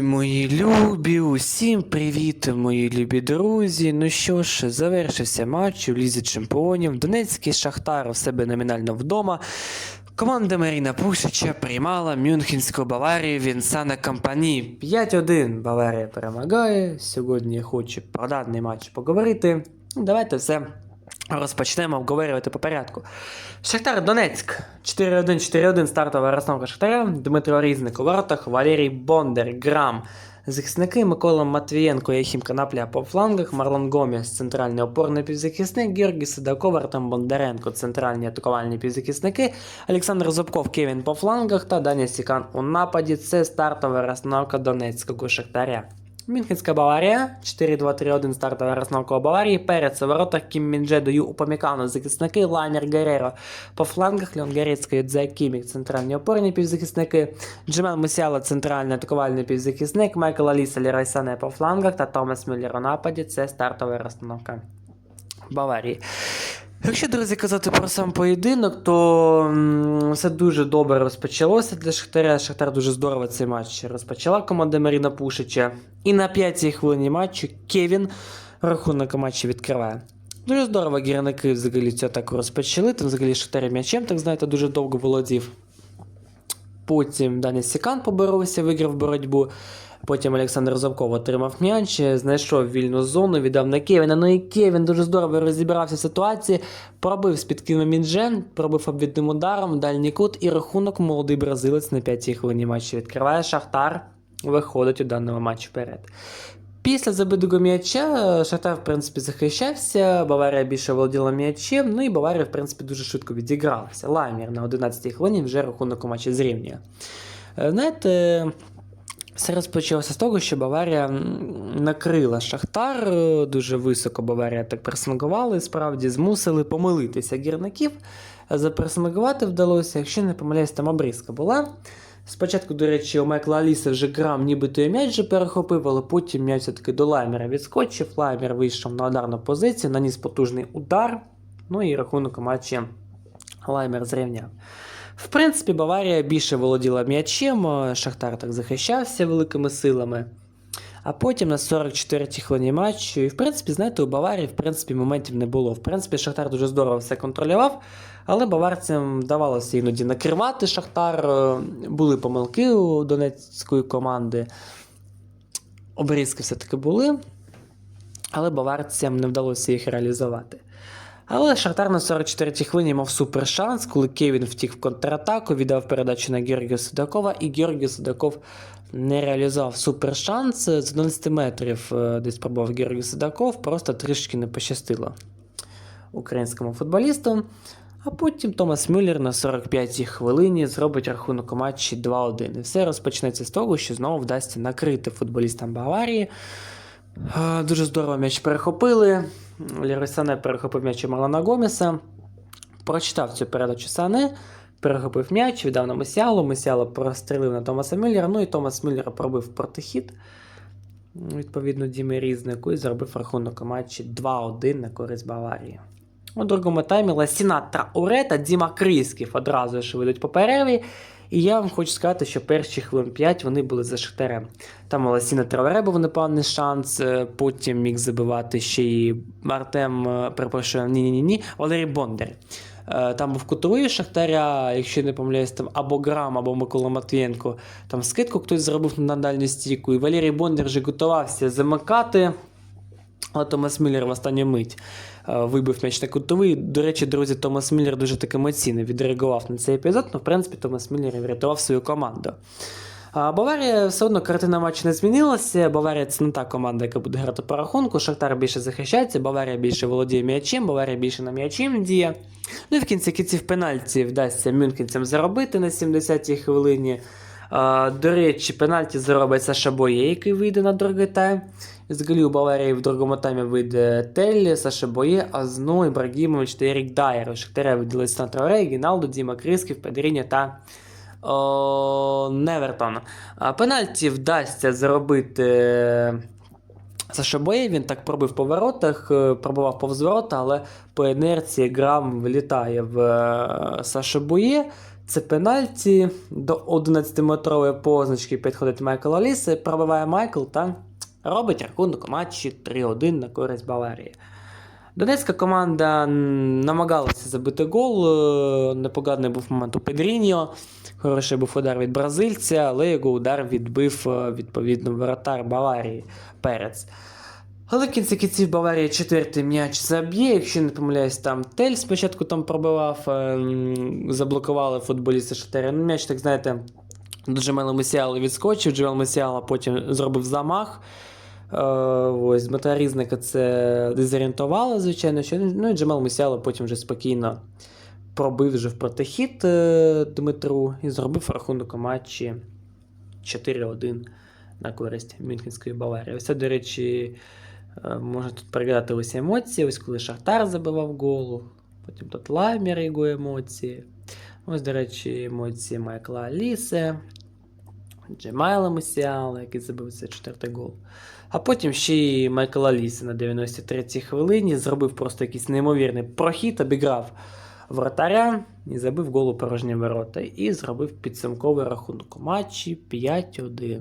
Мої любі, усім привіт, мої любі друзі. Ну що ж, завершився матч у Лізі Чемпіонів. Донецький Шахтар у себе номінально вдома. Команда Маріна Пушича приймала Мюнхенську Баварію Вінсана Компані. 5-1 Баварія перемагає. Сьогодні хочу про даний матч поговорити. Давайте все розпочнемо обговорювати по порядку. Шахтар Донецьк. 4-1, 4-1 стартова розстановка Шахтаря. Дмитро Різник у воротах, Валерій Бондар, Грам. Захисники Микола Матвієнко, Яхім Канапля по флангах, Марлон Гомес, центральний опорний півзахисник, Георгій Сидаков, Артем Бондаренко, центральні атакувальні півзахисники, Олександр Зубков, Кевін по флангах та Даня Сікан у нападі. Це стартова розстановка Донецького Шахтаря. Мюнхенська Баварія, 4-2-3-1 стартова у Баварії. Перед у воротах Кім Мінже даю Упамікану захисники, Лайнер Гереро по флангах, Леон Горецький, Юдзе Кімік, центральні опорні півзахисники, Джемел Мусіала, центральний атакувальний півзахисник, Майкл Аліса, Лерой Сане по флангах та Томас Мюллер у нападі. Це стартова розстановка Баварії. Якщо, друзі, казати про сам поєдинок, то все дуже добре розпочалося для Шахтаря. Шахтар дуже здорово цей матч розпочала команда Маріна Пушича. І на п'ятій хвилині матчу Кевін рахунок матчу відкриває. Дуже здорово гірники взагалі цю атаку розпочали. Там взагалі Шахтар м'ячем, так знаєте, дуже довго володів. Потім Дані Сікан поборовся, виграв боротьбу. Потім Олександр Завков отримав м'яч, знайшов вільну зону, віддав на Кевіна. Ну і Кевін дуже здорово розібрався в ситуації, пробив з-під Кіно Мінджен, пробив обвідним ударом, дальній кут і рахунок молодий бразилець на п'ятій хвилині матчу відкриває Шахтар, виходить у даному матчі вперед. Після забитого м'яча Шахтар, в принципі, захищався, Баварія більше володіла м'ячем, ну і Баварія, в принципі, дуже швидко відігралася. Лаймір на 11-й хвилині вже рахунок у матчі зрівнює. Е, Знаєте, все розпочалося з того, що Баварія накрила Шахтар, е, дуже високо Баварія так пресингували, справді змусили помилитися гірників. Запресингувати вдалося, якщо не помиляюсь, там обрізка була. Спочатку, до речі, у Майкла Аліса вже грам, нібито і м'яч же перехопив, але потім м'яч все-таки до Лаймера відскочив. Лаймер вийшов на ударну позицію, наніс потужний удар. Ну і рахунок матчі Лаймер зрівняв. В принципі, Баварія більше володіла м'ячем, е, Шахтар так захищався великими силами. А потім на 44-й хвилині матчу, і в принципі, знаєте, у Баварії в принципі, моментів не було. В принципі, Шахтар дуже здорово все контролював, але баварцям вдавалося іноді накривати Шахтар. е, Були помилки у донецької команди. Обрізки все-таки були, але баварцям не вдалося їх реалізувати. Але Шахтар на 44-й хвилині мав супер шанс, коли Кевін втік в контратаку, віддав передачу на Георгія Судакова, і Георгій Судаков не реалізував супер шанс. З 11 метрів е, десь пробував Георгій Судаков, просто трішки не пощастило українському футболісту. А потім Томас Мюллер на 45-й хвилині зробить рахунок у матчі 2-1. І все розпочнеться з того, що знову вдасться накрити футболістам Баварії. Дуже здорово м'яч перехопили. Лерой Сане перехопив м'яч у Марлана Гомеса. Прочитав цю передачу Сане, перехопив м'яч, віддав на Мусіалу. Мусіало прострілив на Томаса Мюллера. Ну і Томас Мюллер пробив протихід. Відповідно, Дімі Різнику і зробив рахунок матчі 2-1 на користь Баварії. У другому таймі Ласіна Трауре та Діма Крисків одразу ж вийдуть по перерві. І я вам хочу сказати, що перші хвилин 5 вони були за Шахтарем. Там Ласіна Трауре був непевний шанс, е, потім міг забивати ще й Артем, е, перепрошую, ні-ні-ні, ні, Валерій Бондар. Е, Там був кутовий Шахтаря, якщо не помиляюсь, там або Грам, або Микола Матвієнко. Там скидку хтось зробив на дальню стійку, і Валерій Бондар вже готувався замикати. Але Томас Мюллер в останню мить е, вибив м'яч на кутовий. До речі, друзі, Томас Мюллер дуже так емоційно відреагував на цей епізод, але в принципі Томас Мюллер врятував свою команду. А Баварія все одно картина матчу не змінилася. Баварія це не та команда, яка буде грати по рахунку. Шахтар більше захищається, Баварія більше володіє м'ячем, Баварія більше на м'ячем діє. Ну і в кінці кінців пенальті вдасться мюнхенцям заробити на 70-й хвилині. До речі, пенальті заробить Саша Боє, який вийде на другий тайм. Взагалі у Баварії в другому таймі вийде Теллі, Саша Боє, Азно, Ібрагімович та Ерік Дайер. У Шахтаря виділись на Траоре, Гіналдо, Діма Крисків, Педріньо та о, Невертон. Пенальті вдасться заробити Саша Боє, він так пробив по воротах, е, пробував повз ворота, але по інерції грам влітає в е, Саша Боє. Це пенальті. До 11-метрової позначки підходить Майкл Аліси, пробиває Майкл та робить рахунок матчі 3-1 на користь Баварії. Донецька команда намагалася забити гол. е, Непоганий був момент у Педріньо. Хороший був удар від бразильця, але його удар відбив е, відповідно воротар Баварії Перець. Але в кінці кінців Баварія четвертий м'яч заб'є. Якщо не помиляюсь, там Тель спочатку там пробивав, е, заблокували футболісти Шатери. Ну, м'яч, так знаєте, до Джемела Месіала відскочив. Джемел Месіала потім зробив замах. Е, ось Дмитра Різника це дезорієнтувало, звичайно. Що, ну і Джемел Месіала потім вже спокійно пробив вже в протихід е, Дмитру і зробив рахунок у матчі 4-1 на користь Мюнхенської Баварії. Це, до речі, можна тут пригадати ось емоції, ось коли Шахтар забивав гол, потім тут Ламір його емоції. Ось, до речі, емоції Майкла Алісе, Джемайла Мусіала, який забив цей четвертий гол. А потім ще й Майкл Алісе на 93-й хвилині зробив просто якийсь неймовірний прохід, обіграв вратаря і забив гол у порожні ворота. І зробив підсумковий рахунок матчі 5-1.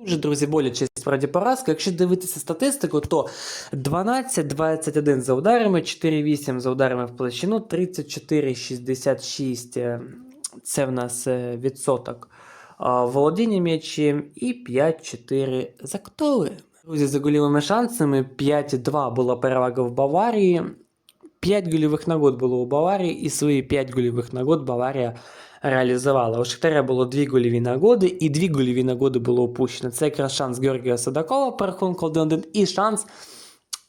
Дуже, друзі, боляче справді поразка. Якщо дивитися статистику, то 12-21 за ударами, 4-8 за ударами в площину, 34-66 е, це в нас е, відсоток володіння м'ячем і 5-4 за котовими. Друзі, за голівими шансами 5-2 була перевага в Баварії. 5 гольових нагод було у Баварії, і свої 5 гольових нагод Баварія реалізувала. У Шахтаря було 2 гольові нагоди, і 2 гольові нагоди було опущено. Це якраз шанс Георгія Садакова по рахунку 1-1, і шанс.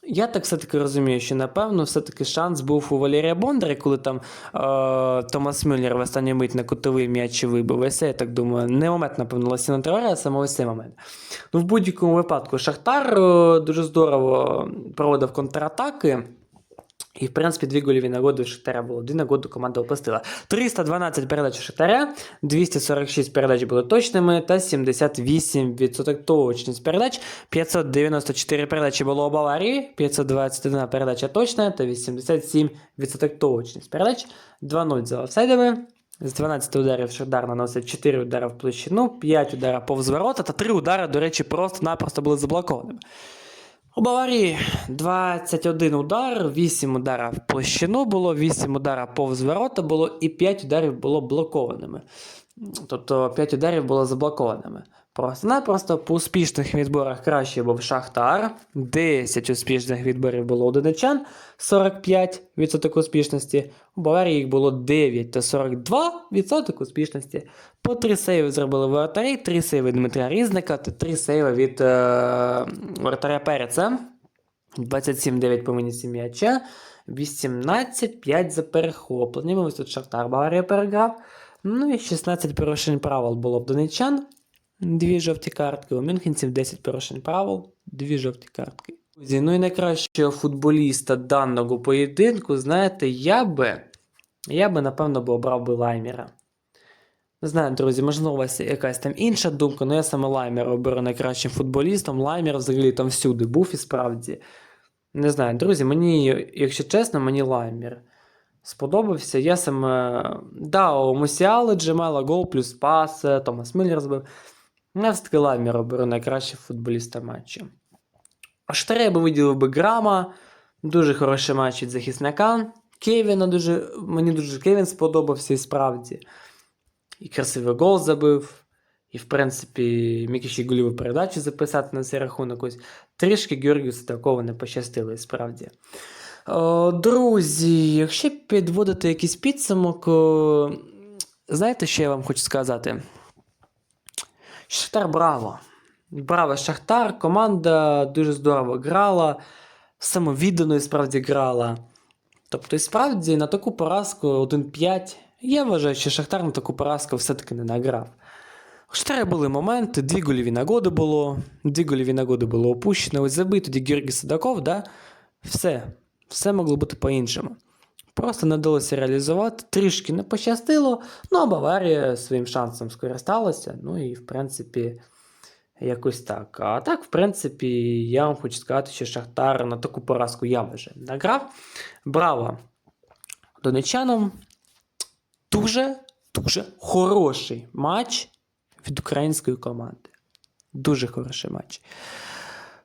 Я так все-таки розумію, що напевно все-таки шанс був у Валерія Бондаря, коли там е, Томас Мюллер в останню мить на кутовий м'яч вибив. Це, я так думаю, не момент, напевно, Ласіна Траоре, а саме ось цей момент. Ну, в будь-якому випадку, Шахтар е, дуже здорово проводив контратаки. І, в принципі, дві гольові нагоди у Шахтаря було. Дві нагоди команда опустила. 312 передач у Шахтаря, 246 передач були точними та 78% точність передач. 594 передачі було у Баварії, 521 передача точна та 87% точність передач. 2-0 за офсайдами. З 12 ударів Шахтар наносить 4 удари в площину, 5 ударів повз ворота та 3 удари, до речі, просто-напросто були заблокованими. У Баварії 21 удар, 8 ударів площину було, 8 ударів повз ворота було і 5 ударів було блокованими. Тобто 5 ударів було заблокованими. Просто-напросто по успішних відборах краще був Шахтар. 10 успішних відборів було у Донечан, 45% успішності. У Баварії їх було 9 та 42% успішності. По 3 сейви зробили воротарі, 3 сейви Дмитря Різника та 3 сейви від е- воротаря Переца. 27-9 по мені м'яча, 18-5 за перехопленнями. Ось тут Шахтар Баварія переграв. Ну і 16 порушень правил було в донечан. Дві жовті картки. У мюнхенців 10 порушень правил, дві жовті картки. Друзі, ну і найкращого футболіста даного поєдинку, знаєте, я би, я би, напевно, би обрав би Лаймера. Не знаю, друзі, можливо, у вас якась там інша думка, але я саме Лаймера оберу найкращим футболістом. Лаймер взагалі там всюди був і справді. Не знаю, друзі, мені, якщо чесно, мені Лаймер сподобався. Я саме. Да, у Мусіали Джемела гол плюс пас, е, Томас Миллер збив. Я все-таки Лаймер оберу найкращим футболіста матчу. Штаре я би виділив би Грама. Дуже хороший матч від захисника. Кевіна дуже. Мені дуже Кевін сподобався і справді. І красивий гол забив. І, в принципі, міг ще й гольову передачу записати на цей рахунок. Ось трішки Георгію такого не пощастило, і справді. О, друзі, якщо підводити якийсь підсумок, о, знаєте, що я вам хочу сказати? Шахтар браво! Браво, Шахтар, команда дуже здорово грала, самовіддано і справді грала. Тобто, і справді на таку поразку 1-5. Я вважаю, що Шахтар на таку поразку все-таки не награв. У Шахтаря були моменти, дві гольові нагоди було, дві гольові нагоди було опущено. Ось забив тоді Георгій Садаков, да? все, все могло бути по-іншому. Просто не вдалося реалізувати, трішки не пощастило, ну а Баварія своїм шансом скористалася. Ну і в принципі, якось так. А так, в принципі, я вам хочу сказати, що Шахтар на таку поразку я вже награв. Браво донечанам. Дуже дуже хороший матч від української команди. Дуже хороший матч.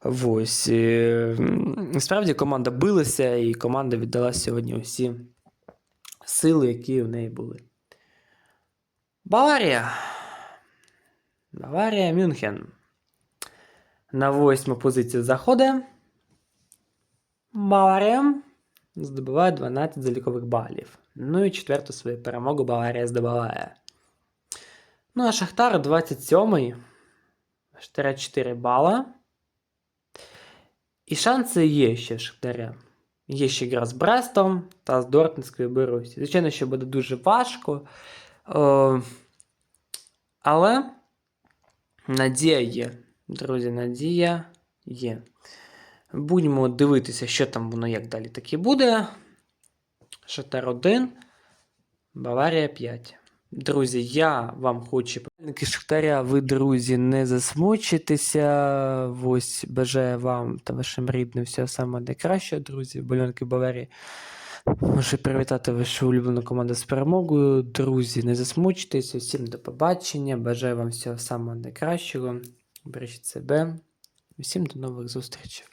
Ось. е, Справді команда билася, і команда віддала сьогодні усі сили, які в неї були. Баварія. Баварія Мюнхен. На восьму позицію заходить. Баварія здобуває 12 залікових балів. Ну і четверту свою перемогу Баварія здобуває. Ну а Шахтар 27-й. Шахтаря 4 бала. І шанси є ще Шахтаря. Є ще гра з Брестом та з Дортмундською Борусі. Звичайно, що буде дуже важко. Е, але надія є. Друзі, надія є. Будемо дивитися, що там воно як далі таки буде. Шахтар 1, Баварія 5. Друзі, я вам хочу Пальники Шахтаря, ви, друзі, не засмучитеся. Ось бажаю вам та вашим рідним всього самого найкращого, друзі. Болянки Баварії. Можу привітати вашу улюблену команду з перемогою. Друзі, не засмучтеся. Всім до побачення. Бажаю вам всього самого найкращого. Бережіть себе. Всім до нових зустрічей.